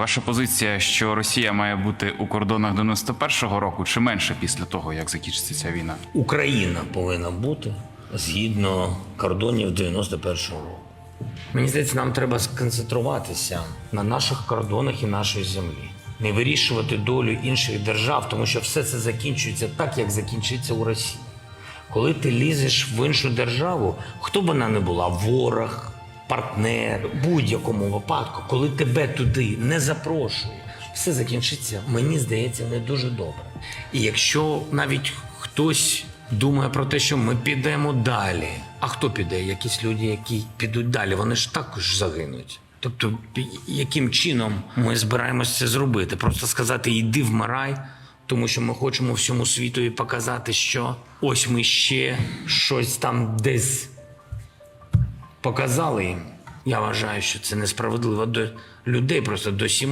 Ваша позиція, що Росія має бути у кордонах 91-го року чи менше після того, як закінчиться ця війна? Україна повинна бути згідно кордонів 91-го року. Мені здається, нам треба сконцентруватися на наших кордонах і нашої землі. Не вирішувати долю інших держав, тому що все це закінчується так, як закінчиться у Росії. Коли ти лізеш в іншу державу, хто б вона не була, ворог, партнер, в будь-якому випадку, коли тебе туди не запрошують, все закінчиться, мені здається, не дуже добре. І якщо навіть хтось думає про те, що ми підемо далі, а хто піде? Якісь люди, які підуть далі, вони ж також загинуть. Тобто, яким чином ми збираємося це зробити? Просто сказати йди вмирай, тому що ми хочемо всьому світу показати, що ось ми ще щось там десь показали їм. Я вважаю, що це несправедливо до людей, просто до сімей.